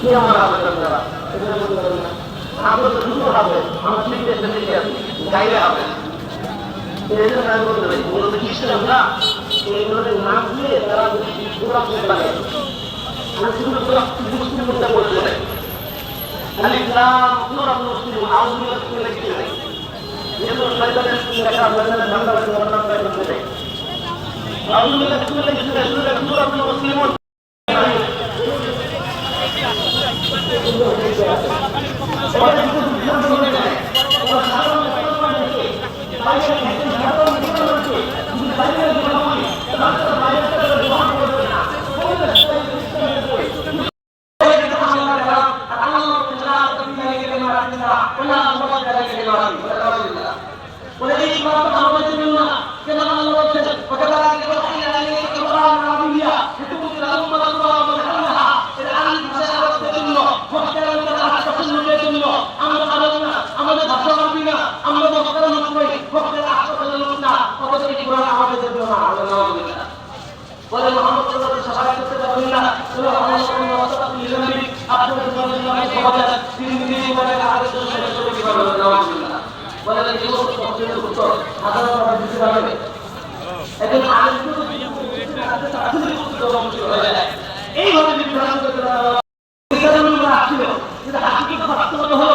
কে আমার আবেদন করা এটা বলতে পারবেন না আমরা তো দুটো হবে, আমরা ঠিক আছে ঠিক আছে, গাইলে হবে। এই জন্য আমি বলতে পারি। মূলত এইগুলোতে পুরা পারে শুধু পুরা পারি মিনাশ শাইতানির রাজিম ولا يجب أن تعمل منا كما قال الله تعالى وكذلك না আমরা মক্কার মতই মক্কার হাসপাতালে লোক না, অথচ এই কোরআন আমাদের দেবে না আল্লাহ বলে। মোহাম্মদ সাল্লাল্লাহু সাহায্য করতে পারবেন না বলে মোহাম্মদ সাল্লাল্লাহু আলাইহি ওয়াসাল্লাম আপনাদের জন্য নবী সমাজ তিন দিন বলে আদেশ শেষ করে কি পারবেন না বলে যে লোক সবচেয়ে উত্তর সাধারণ ভাবে দিতে পারবে একজন আলেম তো এইভাবে বিভ্রান্ত করতে পারবে আসছিল যেটা হাকিকত বাস্তবতা হলো